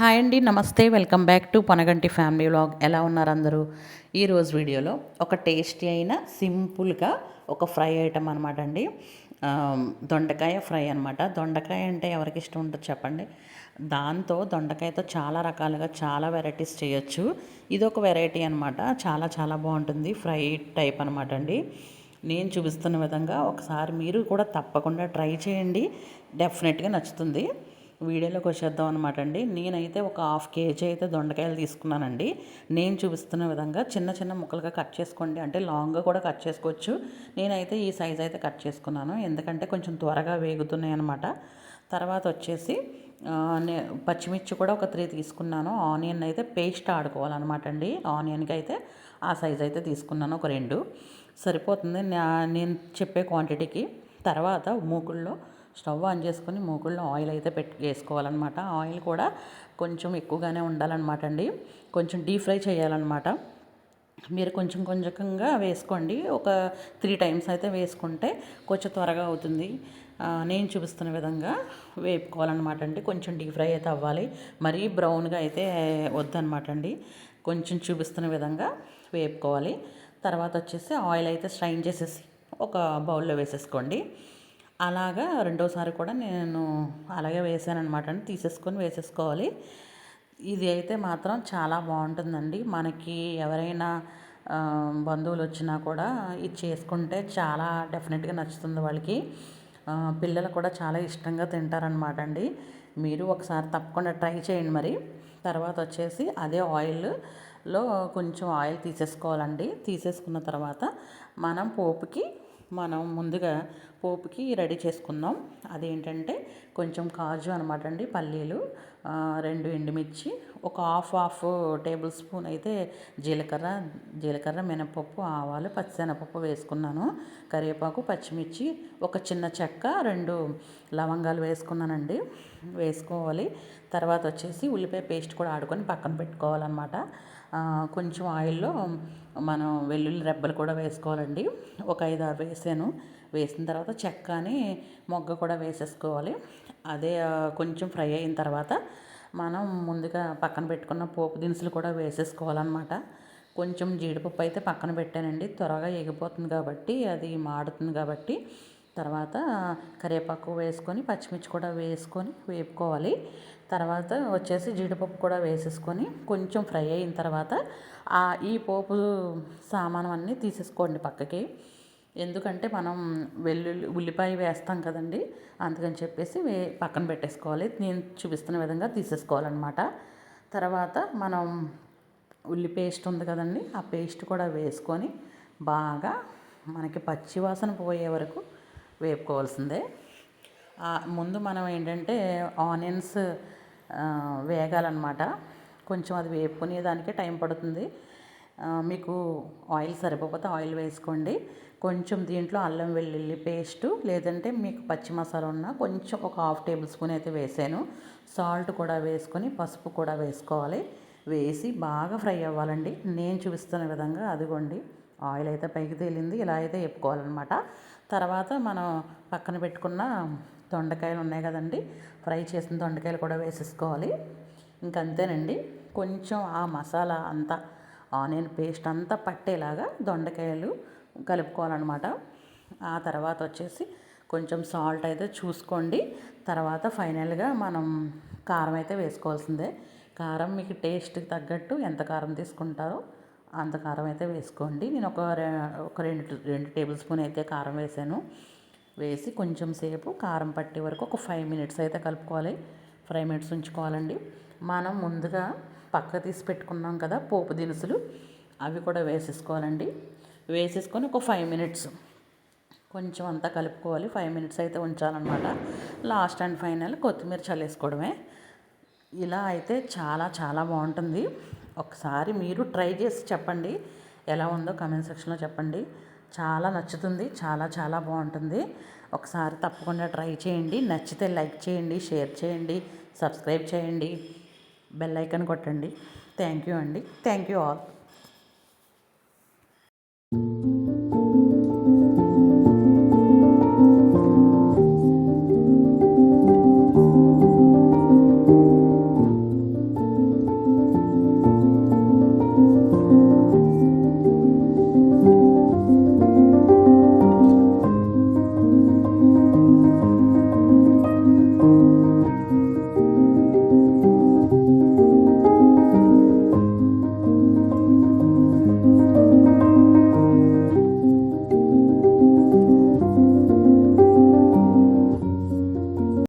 Hi అండి నమస్తే. Welcome back to Panaganti family vlog. ఎలా ఉన్నారు అందరూ? ఈరోజు వీడియోలో ఒక టేస్టీ అయిన సింపుల్గా ఒక ఫ్రై ఐటమ్ అనమాట అండి. దొండకాయ ఫ్రై అనమాట దొండకాయ అంటే ఎవరికి ఇష్టం ఉంటుంది చెప్పండి? దాంతో దొండకాయతో చాలా రకాలుగా చాలా వెరైటీస్ చేయొచ్చు. ఇది ఒక వెరైటీ అనమాట చాలా చాలా బాగుంటుంది. ఫ్రై టైప్ అనమాట అండి. నేను చూపిస్తున్న విధంగా ఒకసారి మీరు కూడా తప్పకుండా ట్రై చేయండి. డెఫినెట్గా నచ్చుతుంది. వీడియోలోకి వచ్చేద్దాం అనమాట అండి నేనైతే ఒక హాఫ్ కేజీ అయితే దొండకాయలు తీసుకున్నానండి. నేను చూపిస్తున్న విధంగా చిన్న చిన్న ముక్కలుగా కట్ చేసుకోండి. అంటే లాంగ్గా కూడా కట్ చేసుకోవచ్చు. నేనైతే ఈ సైజ్ అయితే కట్ చేసుకున్నాను. ఎందుకంటే కొంచెం త్వరగా వేగుతున్నాయి అనమాట తర్వాత వచ్చేసి పచ్చిమిర్చి కూడా ఒక త్రీ తీసుకున్నాను. ఆనియన్ అయితే పేస్ట్ ఆడుకోవాలన్నమాట అండి ఆనియన్కి అయితే ఆ సైజ్ అయితే తీసుకున్నాను. ఒక రెండు. సరిపోతుంది. నేను చెప్పే క్వాంటిటీకి. తర్వాత మూకుల్లో స్టవ్ ఆన్ చేసుకొని మూకుల్లో ఆయిల్ అయితే పెట్టి వేసుకోవాలన్నమాట. ఆయిల్ కూడా కొంచెం ఎక్కువగానే ఉండాలన్నమాట అండి. కొంచెం డీప్ ఫ్రై చేయాలన్నమాట. మీరు కొంచెం కొంచెంగా వేసుకోండి. ఒక త్రీ టైమ్స్ అయితే వేసుకుంటే కొంచెం త్వరగా అవుతుంది. నేను చూపిస్తున్న విధంగా వేపుకోవాలన్నమాట అండి. కొంచెం డీప్ ఫ్రై అయితే అవ్వాలి. మరీ బ్రౌన్గా అయితే వద్దనమాట అండి. కొంచెం చూపిస్తున్న విధంగా వేపుకోవాలి. తర్వాత వచ్చేసి ఆయిల్ అయితే స్ట్రైన్ చేసేసి ఒక బౌల్లో వేసేసుకోండి. అలాగా రెండోసారి కూడా నేను అలాగే వేసాను అనమాట అండి. తీసేసుకొని వేసేసుకోవాలి. ఇది అయితే మాత్రం చాలా బాగుంటుందండి. మనకి ఎవరైనా బంధువులు వచ్చినా కూడా ఇది చేసుకుంటే చాలా డెఫినెట్గా నచ్చుతుంది వాళ్ళకి. పిల్లలు కూడా చాలా ఇష్టంగా తింటారనమాట అండి. మీరు ఒకసారి తప్పకుండా ట్రై చేయండి మరి. తర్వాత వచ్చేసి అదే ఆయిల్లో కొంచెం ఆయిల్ తీసేసుకోవాలండి. తీసేసుకున్న తర్వాత మనం పోపుకి మనం ముందుగా పోపుకి రెడీ చేసుకుందాం. అదేంటంటే కొంచెం కాజు అనమాట అండి పల్లీలు. రెండు ఎండుమిర్చి ఒక హాఫ్ హాఫ్ టేబుల్ స్పూన్ అయితే జీలకర్ర జీలకర్ర మినపప్పు ఆవాలు పచ్చిశనగపప్పు వేసుకున్నాను. కరివేపాకు పచ్చిమిర్చి ఒక చిన్న చెక్క రెండు లవంగాలు వేసుకున్నానండి. వేసుకోవాలి. తర్వాత వచ్చేసి ఉల్లిపాయ పేస్ట్ కూడా ఆడుకొని పక్కన పెట్టుకోవాలన్నమాట. కొంచెం ఆయిల్లో మనం వెల్లుల్లి రెబ్బలు కూడా వేసుకోవాలండి. ఒక ఐదు ఆరు వేసాను. వేసిన తర్వాత చెక్కని మొగ్గ కూడా వేసేసుకోవాలి. అదే కొంచెం ఫ్రై అయిన తర్వాత మనం ముందుగా పక్కన పెట్టుకున్న పోపు దినుసులు కూడా వేసేసుకోవాలన్నమాట. కొంచెం జీడిపప్పు అయితే పక్కన పెట్టానండి. త్వరగా ఎగిపోతుంది కాబట్టి అది మాడుతుంది కాబట్టి తర్వాత కరివేపాకు వేసుకొని పచ్చిమిర్చి కూడా వేసుకొని వేపుకోవాలి. తర్వాత వచ్చేసి జీడిపప్పు కూడా వేసేసుకొని కొంచెం ఫ్రై అయిన తర్వాత ఈ పోపు సామాను అన్నీ తీసేసుకోండి పక్కకి. ఎందుకంటే మనం వెల్లుల్లి ఉల్లిపాయ వేస్తాం కదండి. అందుకని చెప్పేసి వే పక్కన పెట్టేసుకోవాలి. నేను చూపిస్తున్న విధంగా తీసేసుకోవాలన్నమాట. తర్వాత మనం ఉల్లి పేస్ట్ ఉంది కదండి ఆ పేస్ట్ కూడా వేసుకొని బాగా మనకి పచ్చి వాసన పోయే వరకు వేపుకోవాల్సిందే. ముందు మనం ఏంటంటే ఆనియన్స్ వేగాలన్నమాట. కొంచెం అది వేపుకునే దానికే టైం పడుతుంది. మీకు ఆయిల్ సరిపోతే ఆయిల్ వేసుకోండి. కొంచెం దీంట్లో అల్లం వెల్లుల్లి పేస్టు లేదంటే మీకు పచ్చి మసాలా ఉన్న కొంచెం ఒక హాఫ్ టేబుల్ స్పూన్ అయితే వేసాను. సాల్ట్ కూడా వేసుకొని పసుపు కూడా వేసుకోవాలి. వేసి బాగా ఫ్రై అవ్వాలండి. నేను చూపిస్తున్న విధంగా అదిగోండి ఆయిల్ అయితే పైకి తేలింది. ఇలా అయితే వేపుకోవాలన్నమాట. తర్వాత మనం పక్కన పెట్టుకున్న దొండకాయలు ఉన్నాయి కదండి ఫ్రై చేసిన దొండకాయలు కూడా వేసేసుకోవాలి. ఇంకంతేనండి. కొంచెం ఆ మసాలా అంతా ఆనియన్ పేస్ట్ అంతా పట్టేలాగా దొండకాయలు కలుపుకోవాలన్నమాట. ఆ తర్వాత వచ్చేసి కొంచెం సాల్ట్ అయితే చూసుకోండి. తర్వాత ఫైనల్గా మనం కారం అయితే వేసుకోవాల్సిందే. కారం మీకు టేస్ట్కి తగ్గట్టు ఎంత కారం తీసుకుంటారో అంత కారం అయితే వేసుకోండి. నేను ఒక ఒక రెండు రెండు టేబుల్ స్పూన్ అయితే కారం వేసాను. వేసి కొంచెం సేపు కారం పట్టే వరకు ఒక ఫైవ్ మినిట్స్ అయితే కలుపుకోవాలి. ఫైవ్ మినిట్స్ ఉంచుకోవాలండి. మనం ముందుగా పక్క తీసి పెట్టుకున్నాం కదా పోపు దినుసులు. అవి కూడా వేసేసుకోవాలండి. వేసేసుకొని ఒక ఫైవ్ మినిట్స్ కొంచెం అంతా కలుపుకోవాలి. ఫైవ్ మినిట్స్ అయితే ఉంచాలన్నమాట. లాస్ట్ అండ్ ఫైనల్ కొత్తిమీర చల్లేసుకోవడమే. ఇలా అయితే చాలా చాలా బాగుంటుంది. ఒకసారి మీరు ట్రై చేసి చెప్పండి. ఎలా ఉందో కమెంట్ సెక్షన్లో చెప్పండి. చాలా నచ్చుతుంది. చాలా చాలా బాగుంటుంది. ఒకసారి తప్పకుండా ట్రై చేయండి. నచ్చితే లైక్ చేయండి షేర్ చేయండి సబ్స్క్రైబ్ చేయండి. బెల్ ఐకన్ కొట్టండి. థ్యాంక్ యూ అండి. Thank you all